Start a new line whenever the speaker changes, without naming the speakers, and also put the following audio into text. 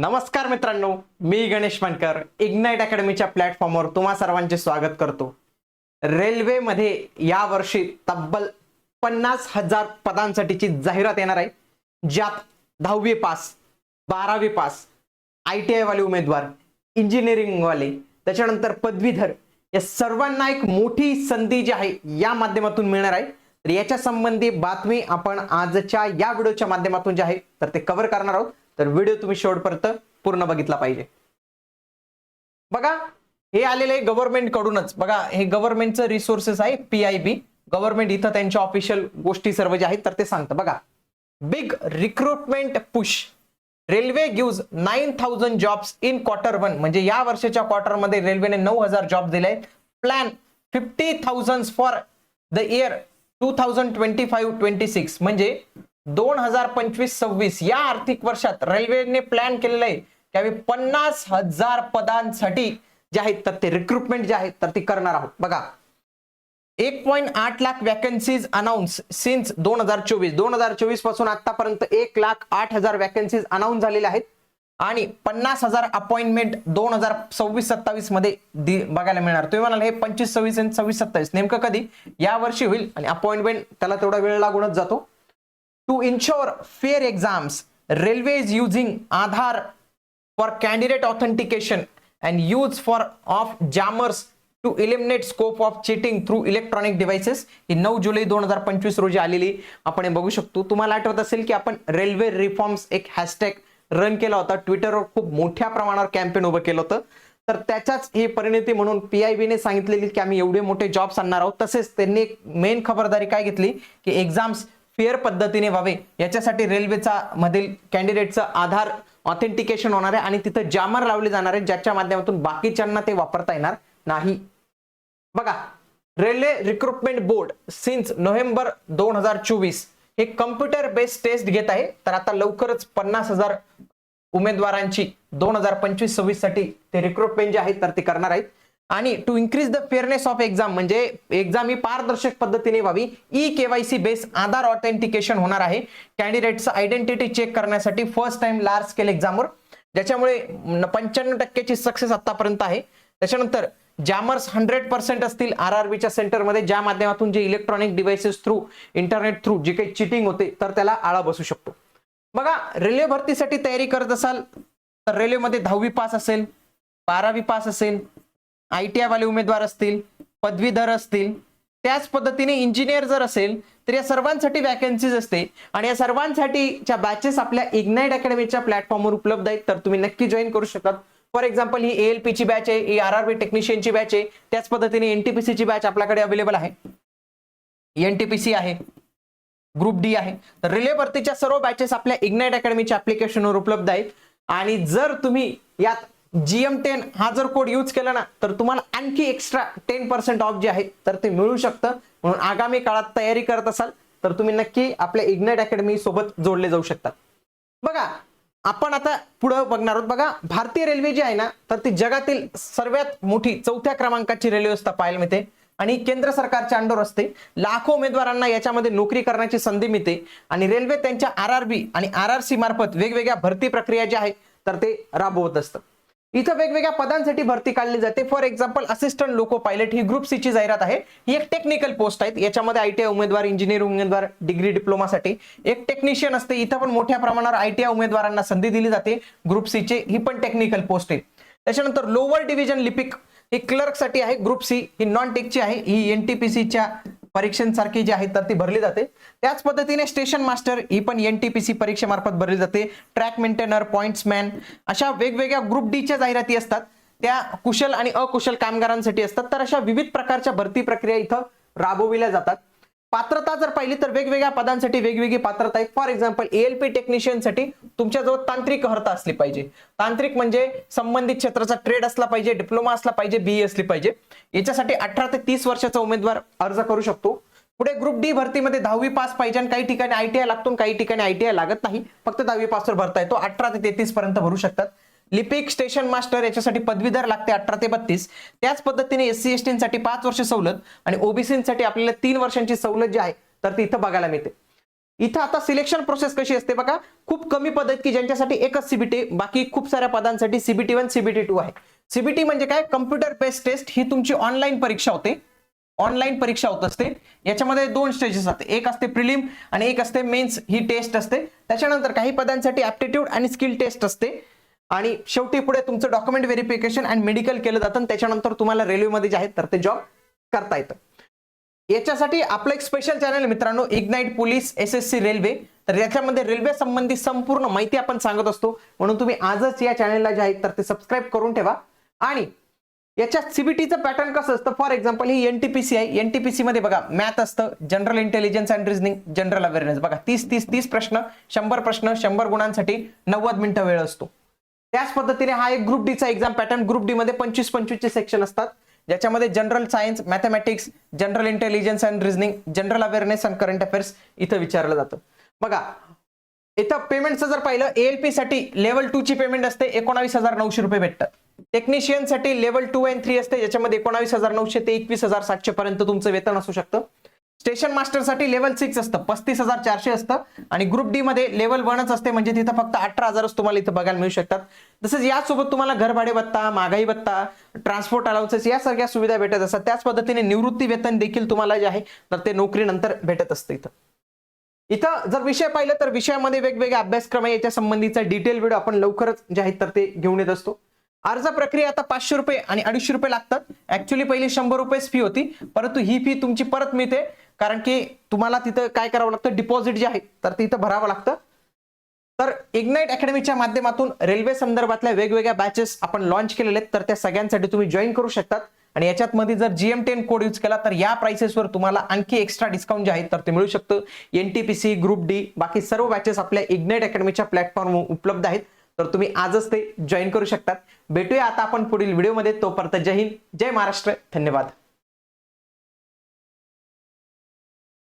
नमस्कार मित्रांनो मी गणेश मानकर. इग्नाइट अकॅडमीच्या प्लॅटफॉर्मवर तुम्हा सर्वांचे स्वागत करतो. रेल्वेमध्ये या वर्षी तब्बल पन्नास हजार पदांसाठीची जाहिरात येणार आहे. ज्यात दहावी पास बारावी पास आय टी आयवाले उमेदवार इंजिनिअरिंगवाले त्याच्यानंतर पदवीधर या सर्वांना एक मोठी संधी जी आहे या माध्यमातून मिळणार आहे. तर याच्या संबंधी बातमी आपण आजच्या या व्हिडिओच्या माध्यमातून जे आहे तर ते कव्हर करणार आहोत. तर व्हिडिओ तुम्ही शेवटपर्यंत पूर्ण बघितला पाहिजे. बघा हे आलेले गव्हर्नमेंट कडूनच. बघा हे गव्हर्नमेंटचं रिसोर्सेस आहे पी आय बी गव्हर्नमेंट इथं त्यांच्या ऑफिशियल गोष्टी सर्व ज्या आहेत तर ते सांगतं. बघा big recruitment push railway gives nine thousand jobs in quarter one म्हणजे या वर्षाच्या क्वार्टरमध्ये रेल्वेने नऊ हजार जॉब दिले plan fifty thousand for the year two thousand twenty five twenty six म्हणजे दोन हजार पंचवीस सव्वीस या आर्थिक वर्षात रेल्वेने प्लॅन केलेलं आहे की आम्ही पन्नास हजार पदांसाठी जे आहेत तर ते रिक्रुटमेंट जे आहेत तर ते करणार आहोत. बघा एक पॉईंट आठ लाख वॅकन्सीज अनाऊन्स सिन्स दोन हजार चोवीस. दोन हजार चोवीसपासून आतापर्यंत एक लाख आठ हजार वॅकन्सीज अनाऊन्स झालेल्या आहेत. आणि पन्नास हजार अपॉइंटमेंट दोन हजार सव्वीस सत्तावीसमध्ये दि- बघायला मिळणार. तुम्ही म्हणाल हे पंचवीस सव्वीस आणि सव्वीस सत्तावीस नेमकं कधी? या वर्षी होईल आणि अपॉइंटमेंट त्याला तेवढा वेळ लागूनच जातो. To ensure fair exams railway is using Aadhaar for candidate authentication and use for of jammers to eliminate scope of cheating through electronic devices ही नऊ जुलै दोन हजार पंचवीस रोजी आलेली आपण हे बघू शकतो. तुम्हाला आठवत असेल की आपण रेल्वे रिफॉर्म्स एक हॅशटॅग रन केला होता. ट्विटरवर खूप मोठ्या प्रमाणावर कॅम्पेन उभं केलं होतं. तर त्याच्याच ही परिणती म्हणून पी आय बीने सांगितलेली की आम्ही एवढे मोठे जॉब्स आणणार आहोत. तसेच त्यांनी एक मेन खबरदारी काय घेतली? की एक्झाम्स फेअर पद्धतीने व्हावे याच्यासाठी रेल्वेचा मधील कॅन्डिडेटचं आधार ऑथेंटिकेशन होणार आहे आणि तिथं जामर लावले जाणार आहे ज्याच्या माध्यमातून बाकीच्यांना ते वापरता येणार नाही. बघा railway recruitment board since November दोन हजार चोवीस हे कम्प्युटर बेस्ड टेस्ट घेत आहे. तर आता लवकरच पन्नास हजार उमेदवारांची दोन हजार पंचवीस सव्वीससाठी ते रिक्रुटमेंट जे आहेत तर ते करणार आहेत. आणि to increase the fairness of exam म्हणजे एक्झाम ही पारदर्शक पद्धतीने व्हावी. E KYC base Aadhaar authentication होणार आहे. कॅन्डिडेटचं आयडेंटिटी चेक करण्यासाठी फर्स्ट टाइम लार्ज स्केल एक्झामवर ज्याच्यामुळे पंच्याण्णव टक्क्याची सक्सेस आतापर्यंत आहे. त्याच्यानंतर जॅमर्स हंड्रेड पर्सेंट असतील आर आर बीच्या सेंटरमध्ये ज्या माध्यमातून जे electronic devices through internet through जे काही चिटिंग होते तर त्याला आळा बसू शकतो. बघा रेल्वे भरतीसाठी तयारी करत असाल तर रेल्वेमध्ये दहावी पास असेल बारावी पास असेल आय टी वाले उमेदवार असतील पदवीधर असतील त्याच पद्धतीने इंजिनियर जर असेल तर या सर्वांसाठी वॅकन्सीज असते. आणि या सर्वांसाठीच्या बॅचेस आपल्या इग्नाइट अकॅडमीच्या प्लॅटफॉर्मवर उपलब्ध आहेत तर तुम्ही नक्की जॉईन करू शकतात. फॉर एक्झाम्पल ही एएलपी ची बॅच आहे ही आर आर बी टेक्निशियनची बॅच आहे त्याच पद्धतीने एनटीपीसी ची बॅच आपल्याकडे अवेलेबल आहे. एनटीपीसी आहे ग्रुप डी आहे. तर रिले भरतीच्या सर्व बॅचेस आपल्या इग्नाइट अकॅडमीच्या ऍप्लिकेशनवर उपलब्ध आहेत. आणि जर तुम्ही यात जीएम टेन हा जर कोड यूज केला ना तर तुम्हाला आणखी एक्स्ट्रा टेन पर्सेंट ऑफ जे आहे तर ते मिळू शकतं. म्हणून आगामी काळात तयारी करत असाल तर तुम्ही नक्की आपल्या इग्नाइट अकॅडमी सोबत जोडले जाऊ शकतात. बघा आपण आता पुढे बघणार आहोत. बघा भारतीय रेल्वे जी आहे ना तर ती जगातील सर्वात मोठी चौथ्या क्रमांकाची रेल्वे व्यवस्था पाहायला मिळते. आणि केंद्र सरकारच्या अंडर असते. लाखो उमेदवारांना याच्यामध्ये नोकरी करण्याची संधी मिळते. आणि रेल्वे त्यांच्या आर आर बी आणि आर आर सी मार्फत वेगवेगळ्या भरती प्रक्रिया ज्या आहे तर ते राबवत असतं. इथं वेगवेगळ्या पदांसाठी भरती काढली जाते. For example assistant loco pilot he group C ची जाहिरात आहे. ही एक टेक्निकल पोस्ट आहे याच्यामध्ये आयटीआय उमेदवार इंजिनियर उमेदवार डिग्री डिप्लोमासाठी एक टेक्निशियन असते. इथं पण मोठ्या प्रमाणावर आयटीआय उमेदवारांना संधी दिली जाते. ग्रुप सीचे ही पण टेक्निकल पोस्ट आहे. त्याच्यानंतर लोअर डिव्हिजन लिपिक ही क्लर्कसाठी आहे. ग्रुप सी ही नॉन टेकची आहे. ही एनटीपीसीच्या परीक्षांसारखी जी आहे तर ती भरली जाते. त्याच पद्धतीने स्टेशन मास्टर ही पण एन टी पी सी परीक्षेमार्फत भरली जाते. ट्रॅक मेंटेनर पॉइंट्समॅन अशा वेगवेगळ्या ग्रुप डीच्या जाहिराती असतात. त्या कुशल आणि अकुशल कामगारांसाठी असतात. तर अशा विविध प्रकारच्या भरती प्रक्रिया इथं राबविल्या जातात. पात्रता जर पाहिली तर वेगवेगळ्या पदांसाठी वेगवेगळी पात्रता आहे फॉर एक्झाम्पल एएलपी टेक्निशियनसाठी तुमच्याजवळ तांत्रिक अर्हता असली पाहिजे. तांत्रिक म्हणजे संबंधित क्षेत्राचा ट्रेड असला पाहिजे डिप्लोमा असला पाहिजे बीई असली पाहिजे. याच्यासाठी अठरा ते तीस वर्षाचा उमेदवार अर्ज करू शकतो. पुढे ग्रुप डी भरतीमध्ये दहावी पास पाहिजे आणि काही ठिकाणी आयटीआय लागतो आणि काही ठिकाणी आयटीआय लागत नाही. फक्त दहावी पासवर भरता येतो. अठरा ते तेहतीस पर्यंत भरू शकतात. लिपिक स्टेशन मास्टर याच्यासाठी पदवीधर लागते अठरा ते बत्तीस. त्याच पद्धतीने एस सी एससाठी पाच वर्ष सवलत आणि ओबीसीसाठी आपल्याला तीन वर्षांची सवलत जी आहे तर ती इथं बघायला मिळते. इथं आता सिलेक्शन प्रोसेस कशी असते बघा? खूप कमी पद आहेत की ज्यांच्यासाठी एकच सीबीटी बाकी खूप साऱ्या पदांसाठी सीबीटी वन सीबीटी टू आहे. सीबीटी म्हणजे काय? कम्प्युटर बेस्ड टेस्ट ही तुमची ऑनलाईन परीक्षा होते. ऑनलाईन परीक्षा होत असते. याच्यामध्ये दोन स्टेजेस असते एक असते प्रिलिम आणि एक असते मेन्स ही टेस्ट असते. त्याच्यानंतर काही पदांसाठी ऍप्टिट्यूड आणि स्किल टेस्ट असते. आणि शेवटी पुढे तुमचं डॉक्युमेंट व्हेरिफिकेशन अँड मेडिकल केलं जातं. आणि त्याच्यानंतर तुम्हाला रेल्वेमध्ये जे आहेत तर ते जॉब करता येतं. याच्यासाठी आपलं एक स्पेशल चॅनल मित्रांनो ignite police S S C railway तर याच्यामध्ये रेल्वे संबंधी संपूर्ण माहिती आपण सांगत असतो. म्हणून तुम्ही आजच या चॅनलला जे आहे तर ते सबस्क्राईब करून ठेवा. आणि याच्यात सीबीटीचं पॅटर्न कसं असतं? फॉर एक्झाम्पल ही एनटीपीसी आहे. एनटीपीसी मध्ये बघा मॅथ असतं general intelligence and reasoning general awareness बघा तीस तीस तीस प्रश्न शंभर प्रश्न शंभर गुणांसाठी नव्वद मिनिटं वेळ असतो. त्याच पद्धतीने हा एक ग्रुप डीचा एक्झाम पॅटर्न ग्रुप डी मध्ये पंचवीस पंचवीसचे सेक्शन असतात. ज्याच्यामध्ये general science mathematics general intelligence and reasoning general awareness and current affairs इथं विचारलं जातं. बघा इथं पेमेंटचं जर पाहिलं एएलपी साठी लेवल टू ची पेमेंट असते एकोणावीस हजार नऊशे रुपये भेटतात. टेक्निशियनसाठी लेवल टू अँड थ्री असते ज्याच्यामध्ये एकोणावीस हजार नऊशे ते एकवीस हजार सातशे पर्यंत तुमचं वेतन असू शकतं. स्टेशन मास्टरसाठी लेवल सिक्स असतं पस्तीस हजार चारशे असतं आणि ग्रुप डी मध्ये लेवल वनच असते म्हणजे तिथं फक्त अठरा हजारच तुम्हाला इथं बघायला मिळू शकतात. तसंच यासोबत तुम्हाला घरभाडे भत्ता महागाई भत्ता ट्रान्सपोर्ट अलाउन्सेस या सगळ्या सुविधा भेटत असतात. त्याच पद्धतीने निवृत्ती वेतन देखील तुम्हाला जे आहे तर ते नोकरीनंतर भेटत असतं इथं. इथं जर विषय पाहिलं तर विषयामध्ये वेगवेगळे अभ्यासक्रम आहे. याच्या संबंधीचा डिटेल व्हिडिओ आपण लवकरच जे आहेत तर ते घेऊन येत असतो. अर्ज प्रक्रिया आता पाचशे रुपये आणि अडीचशे रुपये लागतात. ऍक्च्युली पहिली शंभर रुपयेच फी होती परंतु ही फी तुमची परत मिळते. कारण की तुम्हाला तिथं काय करावं लागतं? डिपॉझिट जे आहे तर ते इथं भरावं लागतं. तर इग्नाइट अकॅडमीच्या माध्यमातून रेल्वे संदर्भातल्या वेगवेगळ्या बॅचेस आपण लॉन्च केलेले आहेत. तर त्या सगळ्यांसाठी तुम्ही जॉईन करू शकतात. आणि याच्यात मध्ये जर जीएम टेन कोड यूज केला तर या प्राइसेसवर तुम्हाला आणखी एक्स्ट्रा डिस्काउंट जे आहे तर ते मिळू शकतं. एनटीपीसी ग्रुप डी बाकी सर्व बॅचेस आपल्या इग्नाइट अकॅडमीच्या प्लॅटफॉर्म उपलब्ध आहेत. तर तुम्ही आजच ते जॉईन करू शकतात. भेटूया आता आपण पुढील व्हिडिओमध्ये तोपर्यंत जय हिंद जय महाराष्ट्र. धन्यवाद.